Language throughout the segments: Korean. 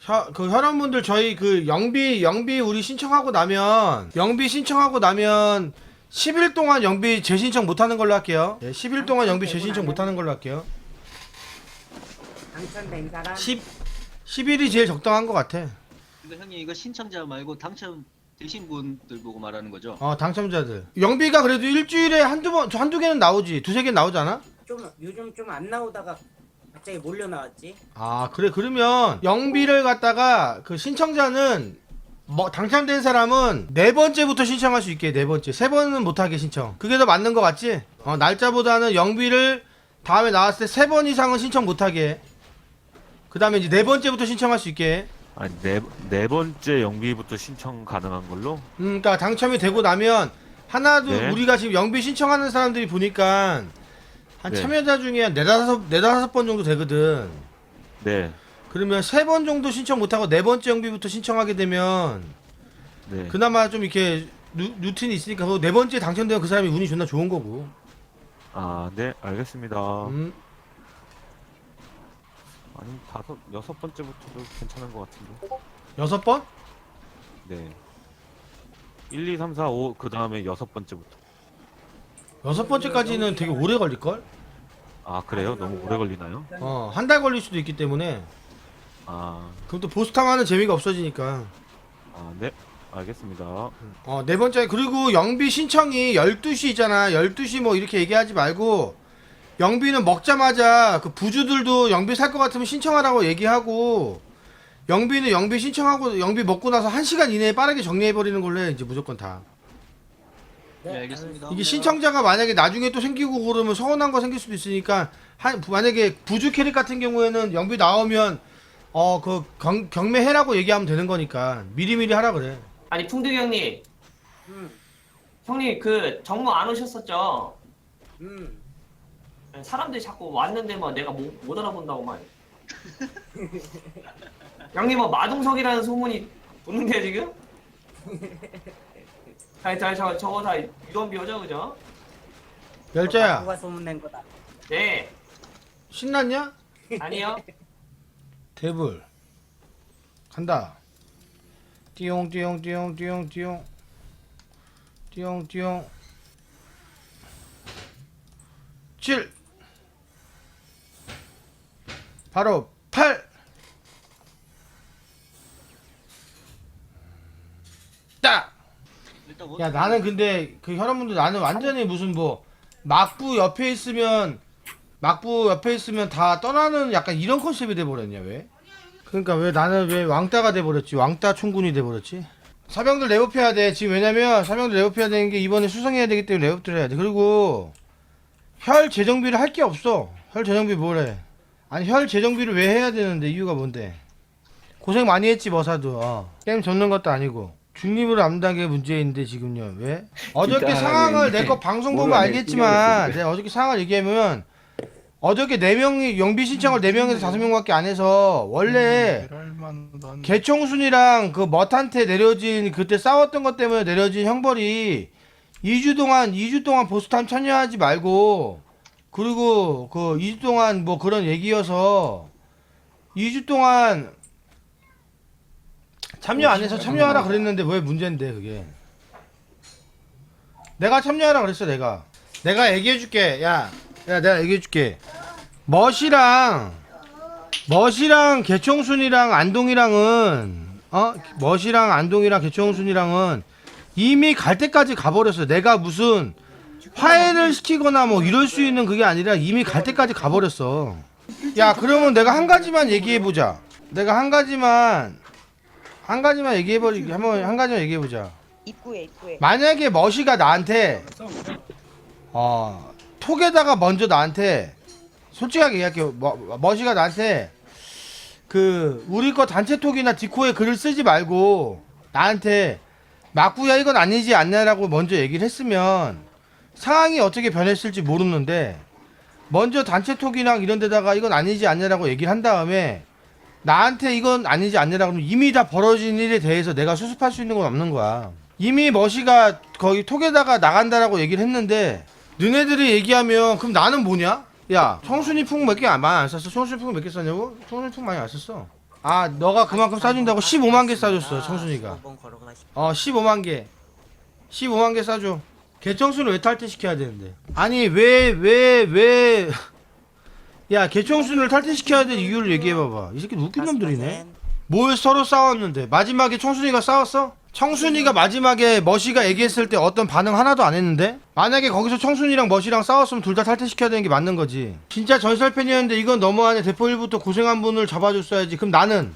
혀, 그 혈원분들 저희 그 영비 영비 우리 신청하고 나면 영비 신청하고 나면 10일 동안 영비 재신청 못하는 걸로 할게요. 예, 10일 동안 영비 재신청 못하는 걸로 할게요. 당첨된 사람 10 10일이 제일 적당한 것 같아. 근데 형님 이거 신청자 말고 당첨 되신 분들 보고 말하는 거죠? 어 당첨자들 영비가 그래도 일주일에 한두 번 한두 개는 나오지 두세 개 나오잖아. 좀 요즘 좀 안 나오다가 갑자기 몰려 나왔지. 아 그래 그러면 영비를 갖다가 그 신청자는 뭐 당첨된 사람은 네 번째부터 신청할 수 있게 네 번째 세 번은 못하게 신청 그게 더 맞는 거 같지? 어 날짜보다는 영비를 다음에 나왔을 때 세 번 이상은 신청 못하게 그 다음에 이제 네 번째부터 신청할 수 있게 아니 네, 네 번째 영비부터 신청 가능한 걸로? 음 그니까 당첨이 되고 나면 하나도 네. 우리가 지금 영비 신청하는 사람들이 보니까 한 네. 참여자 중에 한 네다섯 네다섯 번 정도 되거든 네, 그러면 세 번 정도 신청 못하고 네 번째 영비부터 신청하게 되면 네. 그나마 좀 이렇게 루, 루틴이 있으니까 그네 번째 당첨되면 그 사람이 운이 존나 좋은 거고. 아, 네, 알겠습니다. 음. 아니 다섯 여섯 번째부터도 괜찮은 것 같은데. 여섯 번? 네. 1, 2, 3, 4, 5, 그 다음에 여섯 번째부터. 여섯 번째까지는 되게 오래 걸릴 걸? 아, 그래요? 너무 오래 걸리나요? 어, 한 달 걸릴 수도 있기 때문에. 아, 그럼 또 보스탕 하는 재미가 없어지니까. 아, 네, 알겠습니다. 어, 네 번째 그리고 영비 신청이 12시잖아. 12시 뭐 이렇게 얘기하지 말고 영비는 먹자마자 그 부주들도 영비 살 것 같으면 신청하라고 얘기하고 영비는 영비 신청하고 영비 먹고 나서 1시간 이내에 빠르게 정리해 버리는 걸로 해. 이제 무조건 다. 네, 알겠습니다. 이게 신청자가 만약에 나중에 또 생기고 그러면 서운한 거 생길 수도 있으니까 한 만약에 부주 캐릭 같은 경우에는 영비 나오면 어 그 경매해라고 얘기하면 되는 거니까 미리미리 하라 그래. 아니 풍득이 형님 음, 형님 그 정모 안 오셨었죠? 음. 사람들이 자꾸 왔는데만 내가 못, 못 알아본다고만 형님 뭐 마동석이라는 소문이 도는데 지금? 자, 자, 저, 저거 다 유언비어죠 그죠? 열자야 누가 소문낸 거다. 네 신났냐? 아니요 대불 간다. 띠용 띠용 띠용 띠용 띠용 띠용 띠용 7 바로 8 딱! 야 나는 근데 그 혈원분들 나는 완전히 무슨 뭐 막부 옆에 있으면 막부 옆에 있으면 다 떠나는 약간 이런 컨셉이 돼버렸냐 왜? 그러니까 왜 나는 왜 왕따가 돼버렸지? 왕따 총군이 돼버렸지? 사병들 레업해야 돼. 지금 왜냐면 사병들 레업해야 되는 게 이번에 수성해야 되기 때문에 레업들 해야 돼. 그리고 혈 재정비를 할 게 없어. 혈 재정비 뭐래 아니 혈 재정비를 왜 해야 되는데 이유가 뭔데? 고생 많이 했지 머사도. 어. 게임 접는 것도 아니고 중립을 게 문제인데 지금요. 왜? 어저께 상황을 내 거 방송 뭘 보면 알겠지만 내가 어저께 상황을 얘기하면 어저께 네 명이 영비 신청을 네 명에서 다섯 명밖에 안 해서 원래 개총순이랑 그 멋한테 내려진 그때 싸웠던 것 때문에 내려진 형벌이 2주 동안 2주 동안 보스탐 참여하지 말고 그리고 그 2주 동안 뭐 그런 얘기여서 2주 동안 참여 안 해서 참여하라 그랬는데 왜 문제인데 그게? 내가 참여하라 그랬어 내가. 내가 얘기해 줄게. 야, 야 내가 얘기해 줄게. 멋이랑 멋이랑 개총순이랑 안동이랑은 어? 멋이랑 안동이랑 개총순이랑은 이미 갈 때까지 가버렸어. 내가 무슨 화해를 시키거나 뭐 이럴 수 있는 그게 아니라 이미 갈 때까지 가버렸어. 야 그러면 내가 한 가지만 얘기해 보자. 내가 한 가지만 한 가지만 얘기해 버리 한번 한 가지만 얘기해 보자. 입구에 입구에. 만약에 머시가 나한테 어 톡에다가 먼저 나한테 솔직하게 얘기할게요. 머, 머시가 나한테 그 우리 거 단체 톡이나 디코에 글을 쓰지 말고 나한테 맞구야 이건 아니지 않냐라고 먼저 얘기를 했으면 상황이 어떻게 변했을지 모르는데 먼저 단체 톡이랑 이런 데다가 이건 아니지 않냐라고 얘기를 한 다음에 나한테 이건 아니지 않냐라고 하면 이미 다 벌어진 일에 대해서 내가 수습할 수 있는 건 없는 거야. 이미 머시가 거기 톡에다가 나간다라고 얘기를 했는데 너네들이 얘기하면 그럼 나는 뭐냐? 야 청순이 풍 몇개 많이 안 썼어? 청순이 풍 몇 개 썼냐고? 청순이 풍 많이 안 썼어. 아 너가 그만큼 싸준다고 15만 개 싸줬어 청순이가 15번 걸어가시. 어 15만 개 15만 개 싸줘 개청순을 왜 탈퇴시켜야 되는데 아니 왜 왜 왜 야 개청순을 탈퇴시켜야 될 이유를 얘기해봐봐. 이 새끼 웃긴 놈들이네. 뭘 서로 싸웠는데? 마지막에 청순이가 싸웠어? 청순이가 마지막에 머시가 얘기했을 때 어떤 반응 하나도 안 했는데? 만약에 거기서 청순이랑 머시랑 싸웠으면 둘 다 탈퇴시켜야 되는 게 맞는 거지. 진짜 전설팬이었는데 이건 너무하네. 대포 1부터 고생한 분을 잡아줬어야지. 그럼 나는?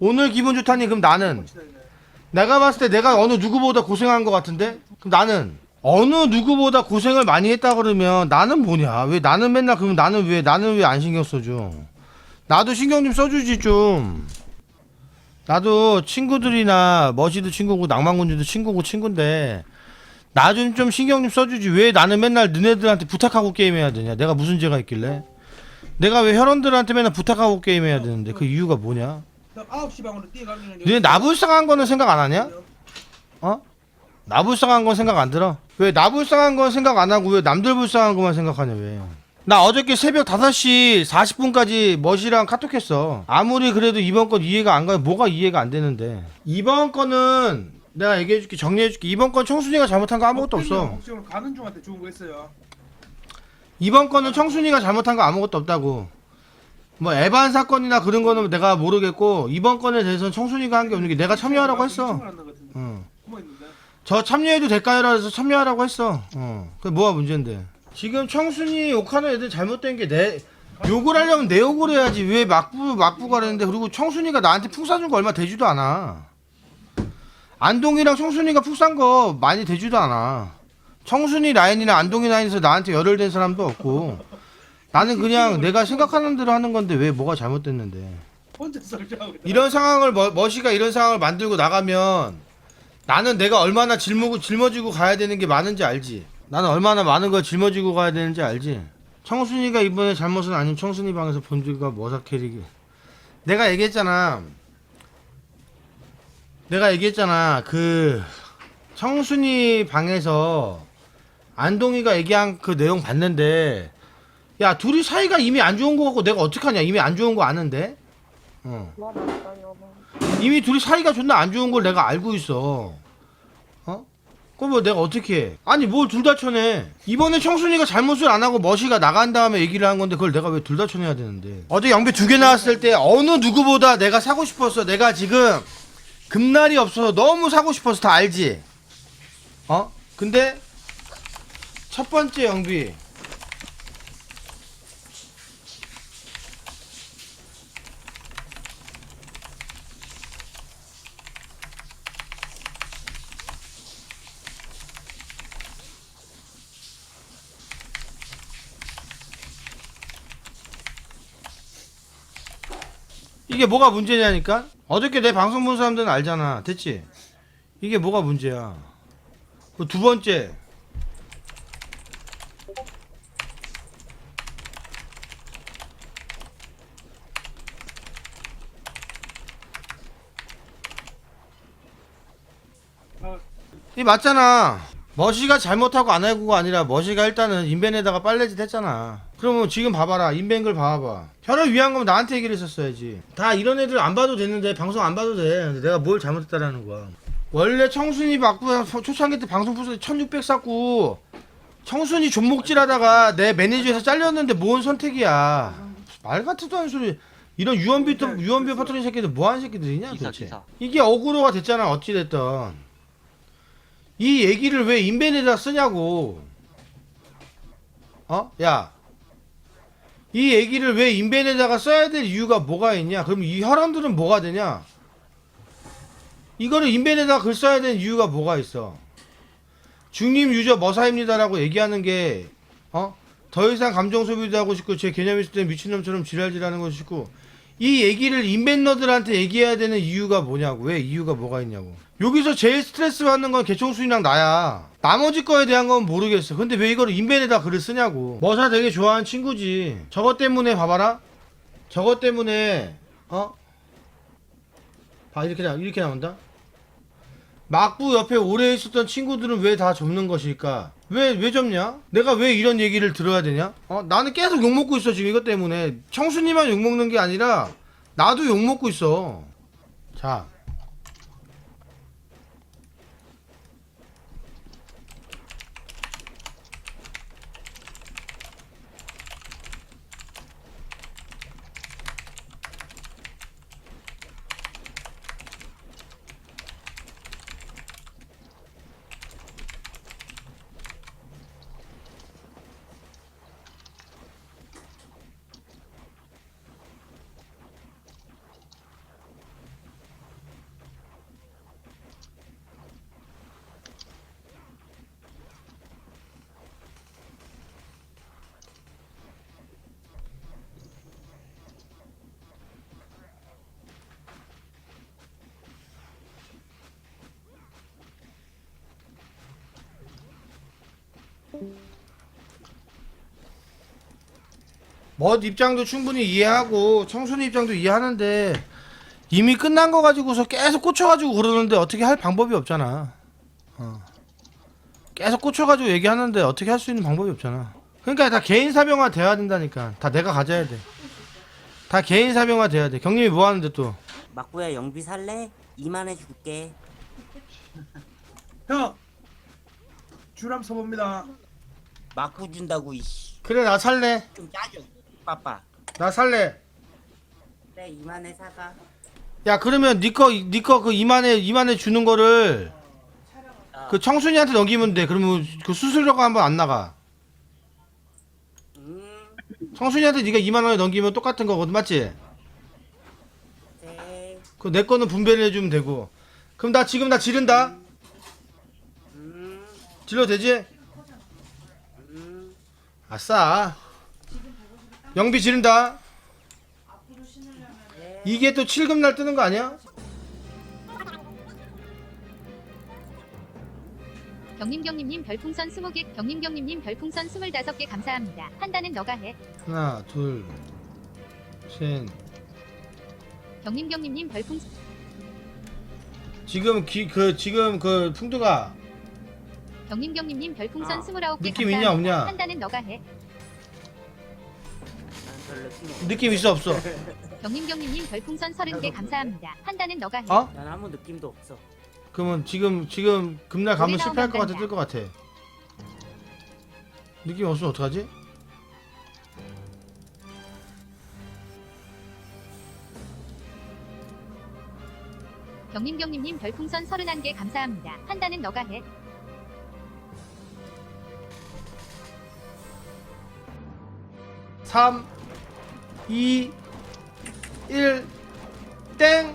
오늘 기분 좋다니? 그럼 나는? 내가 봤을 때 내가 어느 누구보다 고생한 것 같은데? 그럼 나는 어느 누구보다 고생을 많이 했다 그러면 나는 뭐냐? 왜 나는 맨날 그럼 나는 왜 나는 왜 안 신경 써줘? 나도 신경 좀 써주지 좀. 나도 친구들이나 머시도 친구고 낭만군주도 친구고 친구인데 나 좀 좀 신경 좀 써주지 왜 나는 맨날 너네들한테 부탁하고 게임해야 되냐? 내가 무슨 죄가 있길래? 내가 왜 혈원들한테 맨날 부탁하고 게임해야 되는데 그 이유가 뭐냐? 9시 방으로 뛰어가면 너네 나불쌍한 거는 생각 안 하냐? 어? 나 불쌍한 건 생각 안 들어? 왜 나 불쌍한 건 생각 안 하고 왜 남들 불쌍한 것만 생각하냐 왜? 나 어저께 새벽 5시 40분까지 머시랑 카톡했어. 아무리 그래도 이번 건 이해가 안 가. 뭐가 이해가 안 되는데. 이번 건은 내가 얘기해줄게 정리해줄게. 이번 건 청순이가 잘못한 거 아무것도 없어. 지금 가는 중한테 좋은 거 했어요. 이번 건은 청순이가 잘못한 거 아무것도 없다고. 뭐 에반 사건이나 그런 거는 내가 모르겠고 이번 건에 대해서는 청순이가 한 게 없는 게 내가 참여하라고 했어. 응. 저 참여해도 될까요? 해서 참여하라고 했어. 어. 그 뭐가 문제인데? 지금 청순이 욕하는 애들 잘못된 게 내 욕을 하려면 내 욕을 해야지 왜 막부 막부가 그랬는데 그리고 청순이가 나한테 푹 사준 거 얼마 되지도 않아. 안동이랑 청순이가 푹산거 많이 되지도 않아. 청순이 라인이나 안동이 라인에서 나한테 열을 댄 사람도 없고 나는 그냥 내가 생각하는 대로 하는 건데 왜 뭐가 잘못됐는데 혼자. 이런 상황을 머, 머시가 이런 상황을 만들고 나가면 나는 내가 얼마나 짊어, 짊어지고 가야 되는 게 많은지 알지? 나는 얼마나 많은 걸 짊어지고 가야 되는지 알지? 청순이가 이번에 잘못은 아닌 청순이 방에서 본주가 머사 캐릭이. 내가 얘기했잖아. 내가 얘기했잖아. 그 청순이 방에서 안동이가 얘기한 그 내용 봤는데 야 둘이 사이가 이미 안 좋은 거 같고 내가 어떡하냐? 이미 안 좋은 거 아는데 어. 이미 둘이 사이가 존나 안 좋은 걸 내가 알고 있어. 어? 그럼 뭐 내가 어떻게 해? 아니 뭘 둘 다 쳐내? 이번에 청순이가 잘못을 안 하고 머시가 나간 다음에 얘기를 한 건데 그걸 내가 왜 둘 다 쳐내야 되는데? 어제 영배 두 개 나왔을 때 어느 누구보다 내가 사고 싶었어. 내가 지금 금날이 없어서 너무 사고 싶어서 다 알지? 어? 근데 첫 번째 영비 이게 뭐가 문제냐니까? 어저께 내 방송 본 사람들은 알잖아. 됐지? 이게 뭐가 문제야? 그 두 번째. 이 맞잖아. 머시가 잘못하고 안 하고가 아니라 머시가 일단은 인벤에다가 빨래짓 했잖아. 그러면 지금 봐봐라. 인벤글 봐봐. 혀를 위한 거면 나한테 얘기를 했었어야지. 다 이런 애들 안 봐도 되는데 방송 안 봐도 돼. 내가 뭘 잘못했다라는 거야. 원래 청순이 받고 초창기 때 방송 부서 1600 쌌고 청순이 존목질 하다가 내 매니저에서 잘렸는데 뭔 선택이야. 말 같지도 않은 소리. 이런 유언비 유언비 퍼뜨린 새끼들 뭐 하는 새끼들이냐 도대체. 이게 어그로가 됐잖아 어찌 됐든. 이 얘기를 왜 인벤에다 쓰냐고. 어? 야. 이 얘기를 왜 인벤에다가 써야 될 이유가 뭐가 있냐? 그럼 이 혈원들은 뭐가 되냐? 이거를 인벤에다가 글 써야 되는 이유가 뭐가 있어? 중립 유저 머사입니다라고 얘기하는 게 어? 더 이상 감정 소비도 하고 싶고 제 개념 있을 때 미친놈처럼 지랄질하는 것이 싶고 이 얘기를 인벤러들한테 얘기해야 되는 이유가 뭐냐고. 왜 이유가 뭐가 있냐고. 여기서 제일 스트레스 받는 건 개총순이랑 나야. 나머지 거에 대한 건 모르겠어. 근데 왜 이거를 인벤에다 글을 쓰냐고. 머사 되게 좋아하는 친구지. 저것 때문에 봐봐라. 저것 때문에 어? 봐 이렇게 나 이렇게 나온다 막부 옆에 오래 있었던 친구들은 왜 다 접는 것일까? 왜, 왜 접냐? 내가 왜 이런 얘기를 들어야 되냐? 어, 나는 계속 욕먹고 있어, 지금 이것 때문에. 청순이만 욕먹는 게 아니라, 나도 욕 먹고 있어. 자. 멋 입장도 충분히 이해하고 청순이 입장도 이해하는데 이미 끝난 거 가지고서 계속 꽂혀가지고 그러는데 어떻게 할 방법이 없잖아. 어. 계속 꽂혀가지고 얘기하는데 어떻게 할 수 있는 방법이 없잖아. 그러니까 다 개인 사명화 돼야 된다니까. 다 내가 가져야 돼. 다 개인 사명화 돼야 돼. 경님이 뭐 하는데 또? 막구야 영비 살래? 2만 해줄게. 형 줄함 서봅니다 막구 준다고 이씨. 그래 나 살래. 좀 짜줘. 빠빠. 나 살래. 그래 2만 해 사가. 야 그러면 니꺼 니꺼 그 이만에 이만에 주는 거를 그 청순이한테 넘기면 돼. 그러면 그 수수료가 한번 안 나가. 음. 청순이한테 네가 2만 원에 넘기면 똑같은 거거든, 맞지? 네. 그 내 거는 분배를 해주면 되고. 그럼 나 지금 나 지른다. 음. 질러 되지? 음. 아싸. 영비 지른다. 네. 이게 또 7금 날 뜨는 거 아니야? 경림경림님 별풍선 20개 경림경림님 별풍선 25개 감사합니다. 판단은 너가 해. 하나, 둘, 셋. 경림경림님 별풍선 지금 기, 그 지금 그 풍두가 경림경림님 별풍선 아, 29개 느낌 감사합니다. 있냐, 없냐? 판단은 너가 해. 난 별로 신경. 느낌 있어 없어? 경림경림님 별풍선 30개 감사합니다. 판단은 너가 해. 어? 난 아무 느낌도 없어. 그러면 지금 지금 금날 가면 우리 실패할 것 같아, 뜰 것 같아. 느낌 없으면 어떡하지? 경림경림님 별풍선 31개 감사합니다. 판단은 너가 해. 삼, 이, 일, 땡.